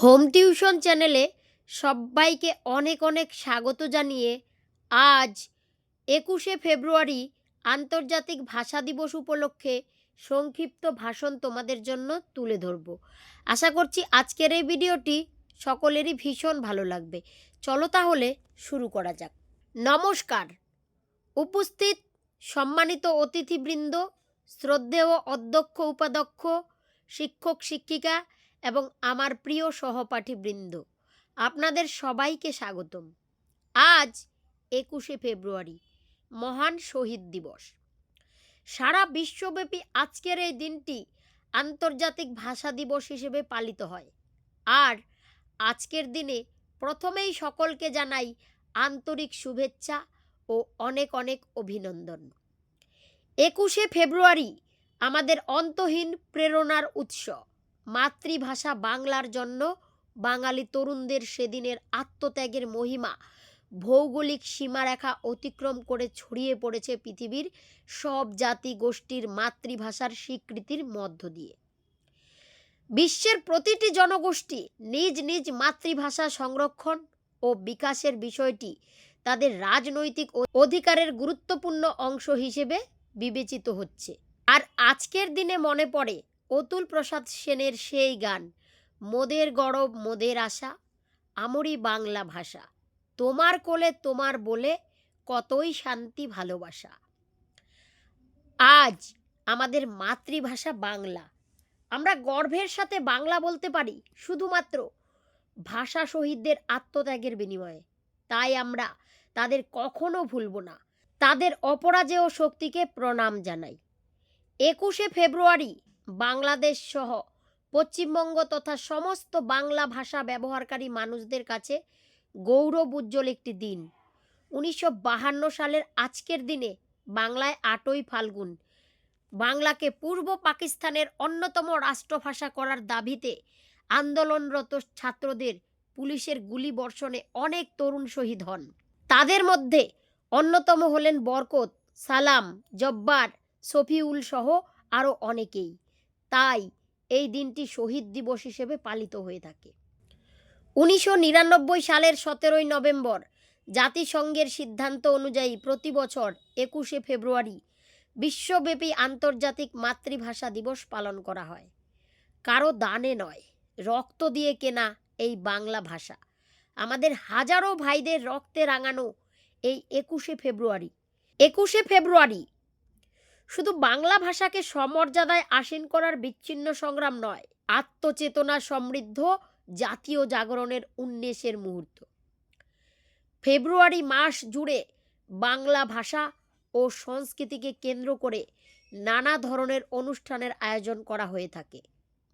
Home tuition চ্যানেলে সবাইকে অনেক অনেক স্বাগত জানিয়ে আজ একুশে ফেব্রুয়ারি আন্তর্জাতিক ভাষা দিবস উপলক্ষে সংক্ষিপ্ত ভাষণ তোমাদের জন্য তুলে ধরব। আশা করছি আজকের এই ভিডিওটি সকলেরই ভীষণ ভালো লাগবে। চলো তাহলে শুরু করা যাক। নমস্কার। উপস্থিত সম্মানিত অতিথিবৃন্দ, শ্রদ্ধেয় অধ্যক্ষ, উপাধ্যক্ষ, শিক্ষক, শিক্ষিকা এবং আমার প্রিয় সহপাঠীবৃন্দ, আপনাদের সবাইকে স্বাগতম। আজ একুশে ফেব্রুয়ারি, মহান শহীদ দিবস। সারা বিশ্বব্যাপী আজকের এই দিনটি আন্তর্জাতিক ভাষা দিবস হিসেবে পালিত হয়। আর আজকের দিনে প্রথমেই সকলকে জানাই আন্তরিক শুভেচ্ছা ও অনেক অনেক অভিনন্দন। একুশে ফেব্রুয়ারি আমাদের অন্তহীন প্রেরণার উৎস। মাতৃভাষা বাংলার জন্য বাঙালি তরুণদের সেদিনের আত্মত্যাগের মহিমা। ভৌগোলিক সীমারেখা অতিক্রম করে ছড়িয়ে পড়েছে পৃথিবীর সব জাতি গোষ্ঠীর মাতৃভাষার স্বীকৃতির মধ্য দিয়ে। বিশ্বের প্রতিটি জনগোষ্ঠী নিজ নিজ মাতৃভাষা সংরক্ষণ ও বিকাশের বিষয়টি তাদের রাজনৈতিক অধিকারের গুরুত্বপূর্ণ অংশ হিসেবে বিবেচিত হচ্ছে। আর আজকের দিনে মনে পড়ে অতুল প্রসাদ সেনের সেই গান, মোদের গরব, মোদের আশা, আমরি বাংলা ভাষা, তোমার কোলে তোমার বলে কতই শান্তি ভালোবাসা। আজ আমাদের মাতৃভাষা বাংলা, আমরা গর্বের সাথে বাংলা বলতে পারি, শুধুমাত্র ভাষা শহীদদের আত্মত্যাগের বিনিময়ে। তাই আমরা তাদের কখনো ভুলব না, তাদের অপরাজেয় শক্তিকে প্রণাম জানাই। একুশে ফেব্রুয়ারি বাংলাদেশ সহ পশ্চিমবঙ্গ তথা সমস্ত বাংলা ভাষা ব্যবহারকারী মানুষদের কাছে গৌরব উজ্জ্বল একটি দিন। উনিশশো সালের আজকের দিনে বাংলায় আটই ফাল্গুন। বাংলাকে পূর্ব পাকিস্তানের অন্যতম রাষ্ট্রভাষা করার দাবিতে আন্দোলনরত ছাত্রদের পুলিশের গুলি বর্ষণে অনেক তরুণ শহীদ হন। তাদের মধ্যে অন্যতম হলেন বরকত, সালাম, জব্বার, শফিউল সহ আরও অনেকেই। তাই এই দিনটি শহীদ দিবস হিসেবে পালিত হয়ে থাকে। উনিশশো নিরানব্বই সালের সতেরোই নভেম্বর, জাতিসংঘের সিদ্ধান্ত অনুযায়ী প্রতি বছর একুশে ফেব্রুয়ারি বিশ্বব্যাপী আন্তর্জাতিক মাতৃভাষা দিবস পালন করা হয়। কারও দানে নয়, রক্ত দিয়ে কেনা এই বাংলা ভাষা। আমাদের হাজারো ভাইদের রক্তে রাঙানো এই একুশে ফেব্রুয়ারি। একুশে ফেব্রুয়ারি শুধু বাংলা ভাষাকে সমর্যাদায় আসীন করার বিচ্ছিন্ন সংগ্রাম নয়, আত্মচেতনা সমৃদ্ধ জাতীয় জাগরণের উন্মেষের মুহূর্ত। ফেব্রুয়ারি মাস জুড়ে বাংলা ভাষা ও সংস্কৃতিকে কেন্দ্র করে নানা ধরনের অনুষ্ঠানের আয়োজন করা হয়ে থাকে।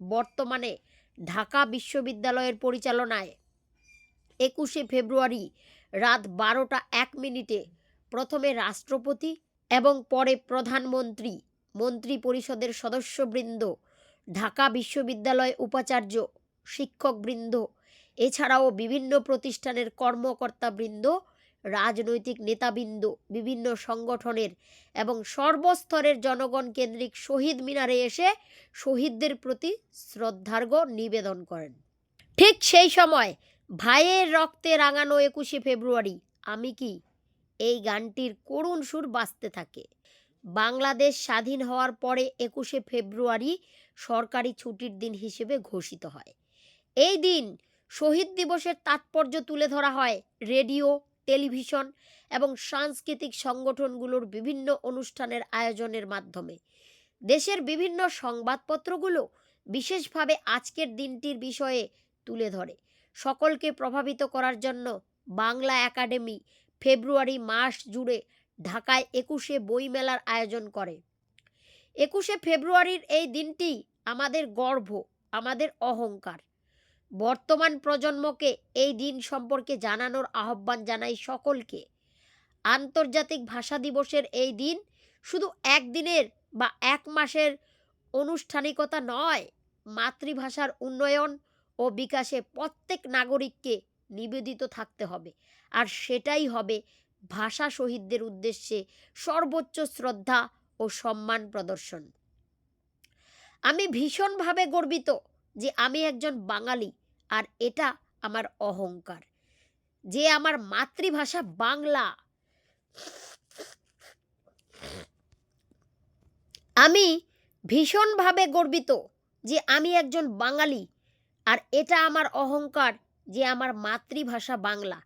বর্তমানে ঢাকা বিশ্ববিদ্যালয়ের পরিচালনায় একুশে ফেব্রুয়ারি রাত বারোটা এক মিনিটে প্রথমে রাষ্ট্রপতি এবং পরে প্রধানমন্ত্রী মন্ত্রী পরিষদের সদস্যবৃন্দ, ঢাকা বিশ্ববিদ্যালয় উপাচার্য, শিক্ষকবৃন্দ, এছাড়াও বিভিন্ন প্রতিষ্ঠানের কর্মকর্তাবৃন্দ, রাজনৈতিক নেতাবৃন্দ, বিভিন্ন সংগঠনের এবং সর্বস্তরের জনগণ কেন্দ্রিক শহীদ মিনারে এসে শহীদদের প্রতি শ্রদ্ধার্ঘ নিবেদন করেন। ঠিক সেই সময় ভাইয়ের রক্তে রাঙানো একুশে ফেব্রুয়ারি, আমি কি এই গানটির করুণ সুর বাজতে থাকে। বাংলাদেশ স্বাধীন হওয়ার পরে একুশে ফেব্রুয়ারি সরকারি ছুটির দিন হিসেবে ঘোষিত হয়। এই দিন শহীদ দিবসের তাৎপর্য তুলে ধরা হয় রেডিও, টেলিভিশন এবং সাংস্কৃতিক সংগঠনগুলোর বিভিন্ন অনুষ্ঠানের আয়োজনের মাধ্যমে। দেশের বিভিন্ন সংবাদপত্রগুলো বিশেষভাবে আজকের দিনটির বিষয়ে তুলে ধরে। সকলকে প্রভাবিত করার জন্য বাংলা একাডেমি ফেব্রুয়ারি মাস জুড়ে ঢাকায় একুশে বইমেলার আয়োজন করে। একুশে ফেব্রুয়ারির এই দিনটি আমাদের গর্ব, আমাদের অহংকার। বর্তমান প্রজন্মকে এই দিন সম্পর্কে জানানোর আহ্বান জানাই সকলকে। আন্তর্জাতিক ভাষা দিবসের এই দিন শুধু একদিনের বা এক মাসের আনুষ্ঠানিকতা নয়, মাতৃভাষার উন্নয়ন ও বিকাশে প্রত্যেক নাগরিককে নিবেদিত থাকতে হবে। আর সেটাই হবে ভাষা শহীদদের উদ্দেশ্যে সর্বোচ্চ শ্রদ্ধা ও সম্মান প্রদর্শন। আমি ভীষণভাবে গর্বিত যে আমি একজন বাঙালি আর এটা আমার অহংকার। যে আমার মাতৃভাষা বাংলা। আমি ভীষণভাবে গর্বিত যে আমি একজন বাঙালি আর এটা আমার অহংকার যে আমার মাতৃভাষা বাংলা।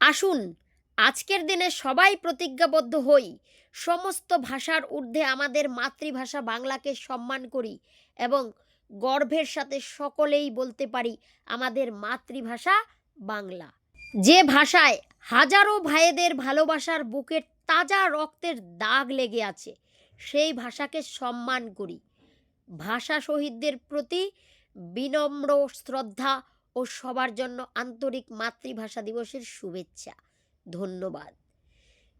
আসুন, আজকের দিনে সবাই প্রতিজ্ঞাবদ্ধ হই। সমস্ত ভাষার ঊর্ধ্বে আমাদের মাতৃভাষা বাংলাকে সম্মান করি এবং গর্ভের সাথে সকলেই বলতে পারি আমাদের মাতৃভাষা বাংলা। যে ভাষায় হাজারো ভাইদের ভালোবাসার বুকের তাজা রক্তের দাগ লেগে আছে, সেই ভাষাকে সম্মান করি। ভাষা শহীদদের প্রতি বিনম্র শ্রদ্ধা ও সবার জন্য আন্তরিক মাতৃভাষা দিবসের শুভেচ্ছা। ধন্যবাদ।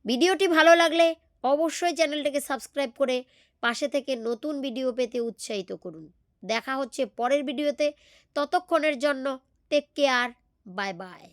ভিডিওটি ভালো লাগলে অবশ্যই চ্যানেলটাকে সাবস্ক্রাইব করে পাশে থেকে নতুন ভিডিও পেতে উৎসাহিত করুন। দেখা হচ্ছে পরের ভিডিওতে। ততক্ষণের জন্য টেক কেয়ার, বাই বাই।